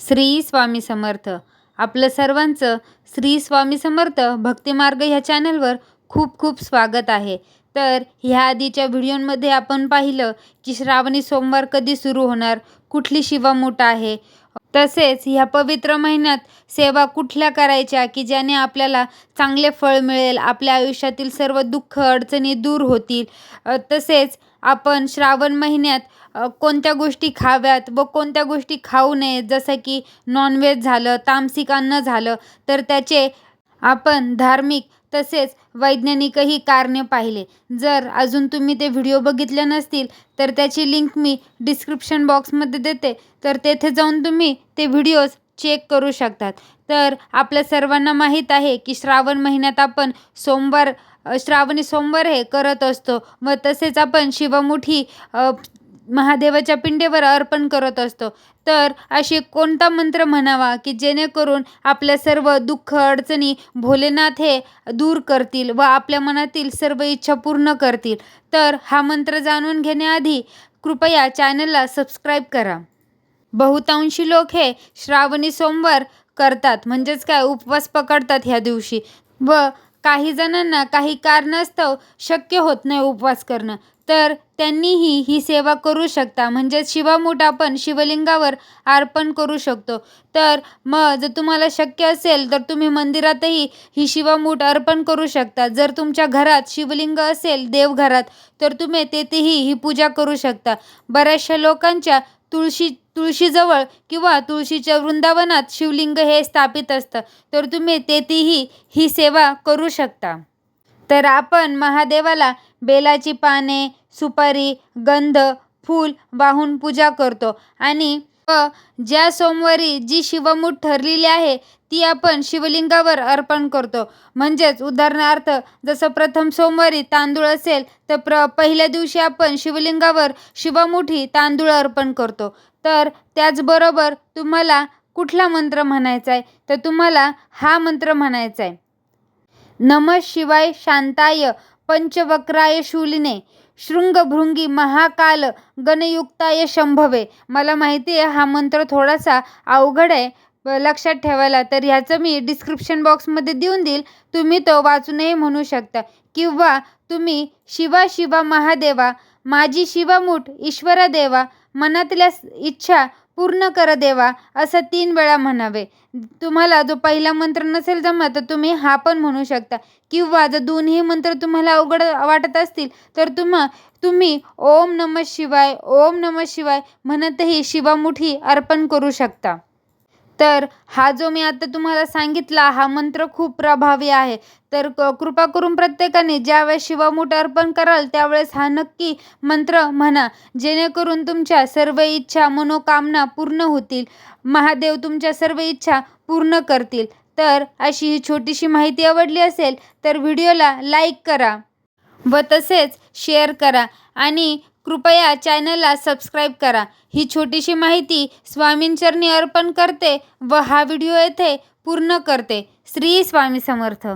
श्री स्वामी समर्थ. आपलं सर्वांचं श्री स्वामी समर्थ भक्तिमार्ग ह्या चॅनलवर खूप खूप स्वागत आहे. तर ह्या आधीच्या व्हिडिओमध्ये आपण पाहिलं की श्रावणी सोमवार कधी सुरू होणार कुठली शिवामूठ आहे? तसेच ह्या पवित्र महिन्यात सेवा कुठल्या करायच्या की ज्याने आपल्याला चांगले फळ मिळेल आपल्या आयुष्यातील सर्व दुःख अडचणी दूर होतील? तसेच आपण श्रावण महिन्यात कोणत्या गोष्टी खाव्यात व कोणत्या गोष्टी खाऊ नयेत? जसं की नॉनव्हेज झालं तामसिक अन्न झालं तर त्याचे आपण धार्मिक तसेच वैज्ञानिकही कारणे पाहिले. जर अजून तुम्ही ते व्हिडिओ बघितले नसतील तर त्याची लिंक मी डिस्क्रिप्शन बॉक्समध्ये देते. तर तेथे जाऊन तुम्ही ते व्हिडिओज चेक करू शकतात. तर आपल्या सर्वांना माहीत आहे की श्रावण महिन्यात आपण सोमवार श्रावणी सोमवार हे करत असतो. व तसेच आपण शिवमुठी महादेवाच्या पिंडेवर अर्पण करत असतो. तर असे कोणता मंत्र म्हणावा की जेणेकरून आपल्या सर्व दुःख अडचणी भोलेनाथ हे दूर करतील व आपल्या मनातील सर्व इच्छा पूर्ण करतील? तर हा मंत्र जाणून घेण्याआधी कृपया चॅनलला सबस्क्राईब करा. बहुतांशी लोक हे श्रावणी सोमवार करतात. म्हणजेच काय? उपवास पकडतात ह्या दिवशी. व काही जणांना काही कारणास्तव शक्य होत नाही उपवास करणं. तर त्यांनीही ही सेवा करू शकता. म्हणजेच शिवामूठ आपण शिवलिंगावर अर्पण करू शकतो. तर मग जर तुम्हाला शक्य असेल तर तुम्ही मंदिरातही ही शिवामूठ अर्पण करू शकता. जर तुमच्या घरात शिवलिंग असेल देवघरात तर तुम्ही तेथेही ही पूजा करू शकता. बऱ्याचशा लोकांच्या तुळशी तुळशीजवळ किंवा तुळशीच्या वृंदावनात शिवलिंग हे स्थापित असतं. तर तुम्ही तेथेही ही सेवा करू शकता. तर आपण महादेवाला बेलाची पाने सुपारी गंध फूल वाहून पूजा करतो आणि व ज्या सोमवारी जी शिवमूठ ठरलेली आहे ती आपण शिवलिंगावर अर्पण करतो. म्हणजेच उदाहरणार्थ जसं प्रथम सोमवारी तांदूळ असेल तर प्र पहिल्या दिवशी आपण शिवलिंगावर शिवमुठी तांदूळ अर्पण करतो. तर त्याचबरोबर तुम्हाला कुठला मंत्र म्हणायचा आहे? तर तुम्हाला हा मंत्र म्हणायचा आहे. नम शिवाय शांताय पंचवक्राय शूलिने. शृंगभृंगी महाकाल गणयुक्ताय शंभवे. मला माहिती आहे हा मंत्र थोडासा अवघड आहे लक्षात ठेवायला. तर ह्याचं मी डिस्क्रिप्शन बॉक्समध्ये देऊन देईल. तुम्ही तो वाचूनही म्हणू शकता. किंवा तुम्ही शिवा शिवा महादेवा माझी शिवामूठ ईश्वरा देवा मनातल्या इच्छा पूर्ण कर देवा असं तीन वेळा म्हणावे. तुम्हाला जो पहिला मंत्र नसेल जमा तर तुम्ही हा पण म्हणू शकता. किंवा जर दोन्ही मंत्र तुम्हाला अवघड वाटत असतील तर तुम्हा तुम्ही ओम नम शिवाय ओम नम शिवाय म्हणतही शिवामुठी अर्पण करू शकता. तर हा जो मी आता तुम्हाला सांगितला हा मंत्र खूप प्रभावी आहे. तर क- कृपा करून प्रत्येकाने ज्यावेळेस शिवामूठ अर्पण कराल त्यावेळेस हा नक्की मंत्र म्हणा. जेणेकरून तुमच्या सर्व इच्छा मनोकामना पूर्ण होतील. महादेव तुमच्या सर्व इच्छा पूर्ण करतील. तर अशी ही छोटीशी माहिती आवडली असेल तर व्हिडिओला लाईक करा व तसेच शेअर करा. आणि कृपया चॅनलला सबस्क्राईब करा. ही छोटीशी माहिती स्वामींचरणी अर्पण करते व हा व्हिडिओ येथे पूर्ण करते. श्री स्वामी समर्थ.